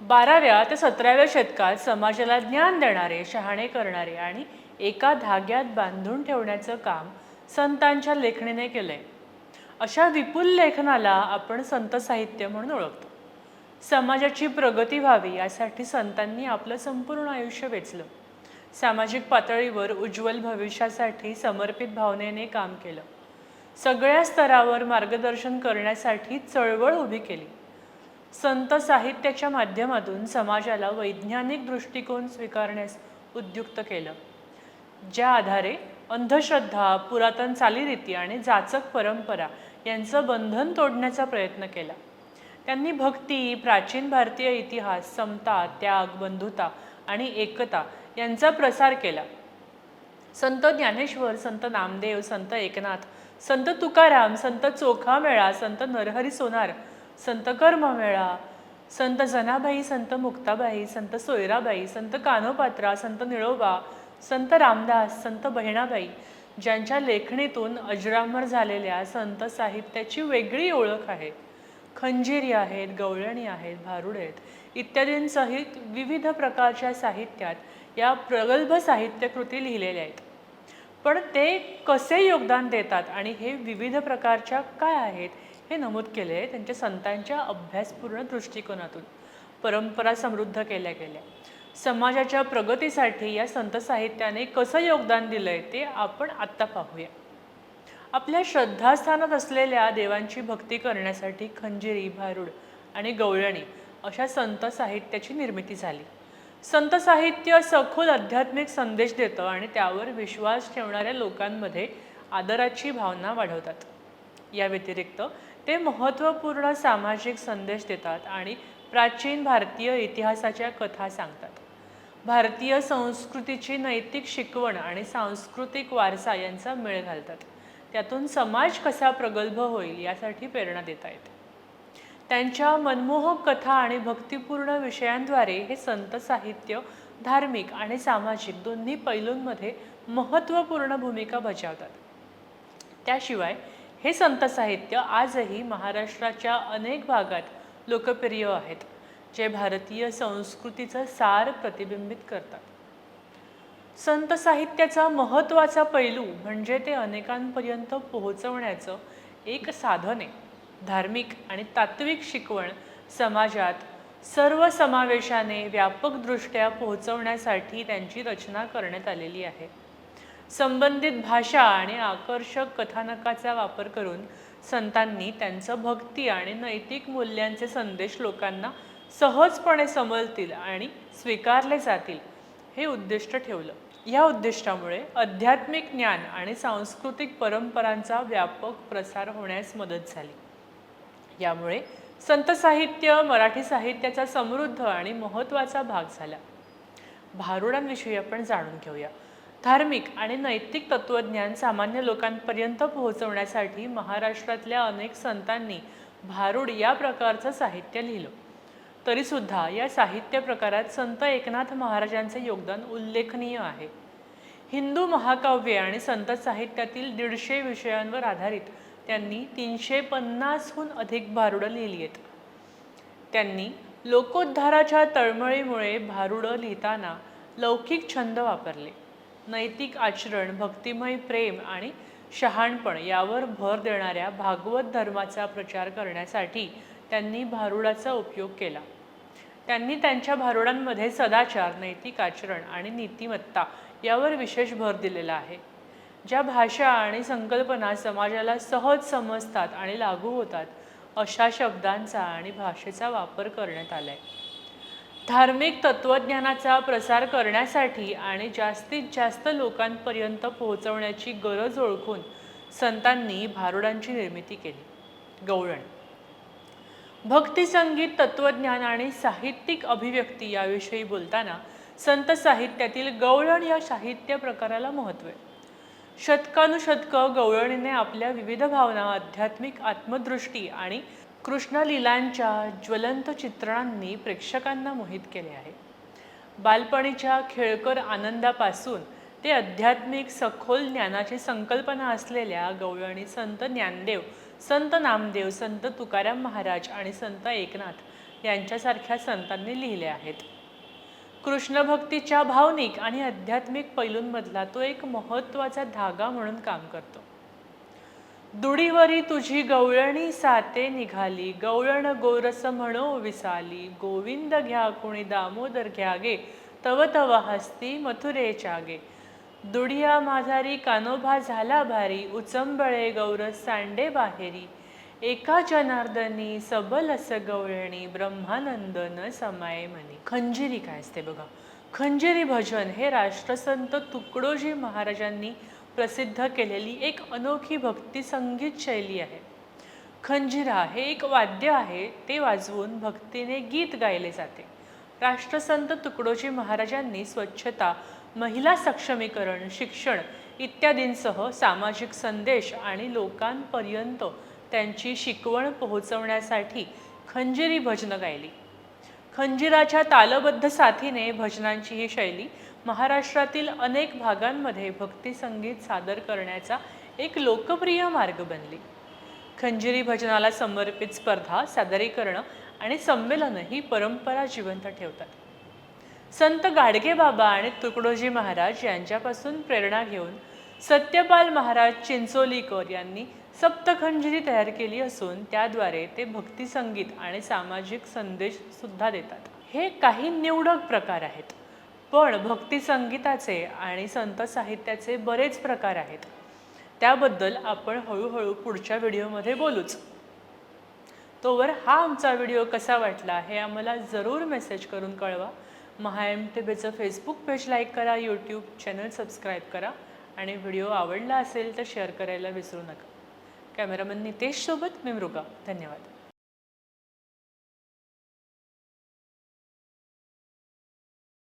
बाराव्या ते सतराव्या शतकात समाजाला ज्ञान देणारे शहाणे करणारे आणि एका धाग्यात बांधून ठेवण्याचं काम संतांच्या लेखणीने केलंय. अशा विपुल लेखनाला आपण संत साहित्य म्हणून ओळखतो. समाजाची प्रगती व्हावी यासाठी संतांनी आपलं संपूर्ण आयुष्य वेचलं. सामाजिक पातळीवर उज्ज्वल भविष्यासाठी समर्पित भावनेने काम केलं. सगळ्या स्तरावर मार्गदर्शन करण्यासाठी चळवळ उभी केली. संत साहित्याच्या माध्यमातून समाजाला वैज्ञानिक दृष्टिकोन स्वीकारण्यास उद्युक्त केलं. ज्या आधारे अंधश्रद्धा पुरातन चालीरीती आणि जाचक परंपरा यांचं बंधन तोडण्याचा प्रयत्न केला. त्यांनी भक्ती प्राचीन भारतीय इतिहास समता त्याग बंधुता आणि एकता यांचा प्रसार केला. संत ज्ञानेश्वर संत नामदेव संत एकनाथ संत तुकाराम संत चोखामेळा संत नरहरी सोनार संत कर्ममेळा संत जनाबाई संत मुक्ताबाई संत सोयराबाई संत कानोपात्रा संत निळोबा संत रामदास संत बहिणाबाई ज्यांच्या लेखणीतून अजरामर झालेल्या संत साहित्याची वेगळी ओळख आहे. खंजिरी आहेत गवळणी आहेत भारुड आहेत. इत्यादींसहित विविध प्रकारच्या साहित्यात या प्रगल्भ साहित्यकृती लिहिलेल्या आहेत. पण ते कसे योगदान देतात आणि हे विविध प्रकारच्या काय आहेत हे नमूद केले आहे त्यांच्या संतांच्या अभ्यासपूर्ण दृष्टिकोनातून परंपरा समृद्ध केल्या गेल्या. समाजाच्या प्रगतीसाठी या संत साहित्याने कसं योगदान दिलंय ते आपण आत्ता पाहूया. आपल्या श्रद्धास्थानात असलेल्या देवांची भक्ती करण्यासाठी खंजिरी भारुड आणि गवळणी अशा संत साहित्याची निर्मिती झाली. संत साहित्य सखोल आध्यात्मिक संदेश देतं आणि त्यावर विश्वास ठेवणाऱ्या लोकांमध्ये आदराची भावना वाढवतात. या व्यतिरिक्त ते महत्त्वपूर्ण सामाजिक संदेश देतात आणि प्राचीन भारतीय इतिहासाच्या कथा सांगतात. भारतीय संस्कृतीची नैतिक शिकवण आणि सांस्कृतिक वारसा यांचा मेळ घालतात. त्यातून समाज कसा प्रगल्भ होईल यासाठी प्रेरणा देता येते. त्यांच्या मनमोहक कथा आणि भक्तिपूर्ण विषयांद्वारे हे संत साहित्य धार्मिक आणि सामाजिक दोन्ही पैलूंमध्ये महत्त्वपूर्ण भूमिका बजावतात. त्याशिवाय हे संत साहित्य आजही महाराष्ट्राच्या अनेक भागात लोकप्रिय आहेत जे भारतीय संस्कृतीचं सार प्रतिबिंबित करतात. संत साहित्याचा महत्त्वाचा पैलू म्हणजे ते अनेकांपर्यंत पोहोचवण्याचं एक साधन आहे. धार्मिक आणि तात्विक शिकवण समाजात सर्व समावेशाने व्यापकदृष्ट्या पोहोचवण्यासाठी त्यांची रचना करण्यात आलेली आहे. संबंधित भाषा आणि आकर्षक कथानकाचा वापर करून संतांनी त्यांचं भक्ती आणि नैतिक मूल्यांचे संदेश लोकांना सहजपणे समजतील आणि स्वीकारले जातील हे उद्दिष्ट ठेवलं. या उद्दिष्टामुळे आध्यात्मिक ज्ञान आणि सांस्कृतिक परंपरांचा व्यापक प्रसार होण्यास मदत झाली. यामुळे संत साहित्य मराठी साहित्याचा समृद्ध आणि महत्त्वाचा भाग झाला. भारुडांविषयी आपण जाणून घेऊया. धार्मिक आणि नैतिक तत्त्वज्ञान सामान्य लोकांपर्यंत पोहोचवण्यासाठी महाराष्ट्रातल्या अनेक संतांनी भारूड या प्रकारचं साहित्य लिहिलं. तरीसुद्धा या साहित्य प्रकारात संत एकनाथ महाराजांचे योगदान उल्लेखनीय आहे. हिंदू महाकाव्य आणि संत साहित्यातील दीडशे विषयांवर आधारित त्यांनी तीनशे पन्नासहून अधिक भारुडं लिहिली आहेत. त्यांनी लोकोद्धाराच्या तळमळीमुळे भारुडं लिहिताना लौकिक छंद वापरले. नैतिक आचरण भक्तिमय प्रेम आणि शहाणपण यावर भर देणाऱ्या भागवत धर्माचा प्रचार करण्यासाठी त्यांनी भारुडाचा उपयोग केला. त्यांनी त्यांच्या भारुडांमध्ये सदाचार नैतिक आचरण आणि नीतिमत्ता यावर विशेष भर दिलेला आहे. ज्या भाषा आणि संकल्पना समाजाला सहज समजतात आणि लागू होतात अशा शब्दांचा आणि भाषेचा वापर करण्यात आलाय. धार्मिक तत्त्वज्ञानाचा प्रसार करण्यासाठी आणि जास्तीत जास्त लोकांपर्यंत पोहोचवण्याची गरज ओळखून संतांनी भारुडांची निर्मिती केली. गवळण भक्तिसंगीत तत्त्वज्ञान आणि साहित्यिक अभिव्यक्ती याविषयी बोलताना संत साहित्यातील गवळण या साहित्य प्रकाराला महत्त्व आहे. शतकानुशतकं गवळणीने आपल्या विविध भावना आध्यात्मिक आत्मदृष्टी आणि कृष्णलीलांच्या ज्वलंत चित्रणांनी प्रेक्षकांना मोहित केले आहे. बालपणीच्या खेळकर आनंदापासून ते आध्यात्मिक सखोल ज्ञानाची संकल्पना असलेल्या गवळणी संत ज्ञानदेव संत नामदेव संत तुकाराम महाराज आणि संत एकनाथ यांच्यासारख्या संतांनी लिहिले आहेत. कृष्णभक्तीच्या भावनिक आणि आध्यात्मिक पैलूंमधला तो एक महत्त्वाचा धागा म्हणून काम करतो. दुडीवरी तुझी गवळणी साते निघाली. गवळण गोरस म्हणो विसाली. गोविंद घ्या कुणी दामोदर घ्या गे तव तव हस्ती मथुरेच्या गे दुडिया माझारी कानोभा झाला भारी. उचंबळे गौरस सांडे बाहेरी. एका जनार्दनी सबल अस गवळणी. ब्रह्मानंदन समाये मनी खंजिरी काय असते बघा. खंजिरी भजन. हे राष्ट्रसंत तुकडोजी महाराजांनी प्रसिद्ध केलेली एक अनोखी भक्ती संगीत शैली आहे. खंजिरा हे एक वाद्य आहे ते वाजवून भक्तीने गीत गायले जाते. राष्ट्रसंत तुकडोजी महाराजांनी स्वच्छता महिला सक्षमीकरण शिक्षण इत्यादींसह सामाजिक संदेश आणि लोकांपर्यंत त्यांची शिकवण पोहोचवण्यासाठी खंजिरी भजनं गायली. खंजिराच्या तालबद्ध साथीने भजनांची ही शैली महाराष्ट्रातील अनेक भागांमध्ये भक्ती संगीत सादर करण्याचा एक लोकप्रिय मार्ग बनली. खंजिरी भजनाला समर्पित स्पर्धा सादरीकरणं आणि संमेलनं ही परंपरा जिवंत ठेवतात. संत गाडगे बाबा आणि तुकडोजी महाराज यांच्यापासून प्रेरणा घेऊन सत्यपाल महाराज चिंचोलीकर यांनी सप्तखंजिरी तयार केली असून त्याद्वारे ते भक्ती संगीत आणि सामाजिक संदेश सुद्धा देतात. हे काही निवडक प्रकार आहेत. पण भक्ती संगीताचे आणि संत साहित्याचे बरेच प्रकार आहेत. त्याबद्दल आपण हळूहळू पुढच्या व्हिडिओमध्ये बोलूच. तोवर हा आमचा व्हिडिओ कसा वाटला हे आम्हाला जरूर मेसेज करून कळवा. महा एम टी बीचं फेसबुक पेज लाईक करा यूट्यूब चॅनल सबस्क्राईब करा आणि व्हिडिओ आवडला असेल तर शेअर करायला विसरू नका. कॅमेरामन नितेशसोबत मी मृगा. धन्यवाद.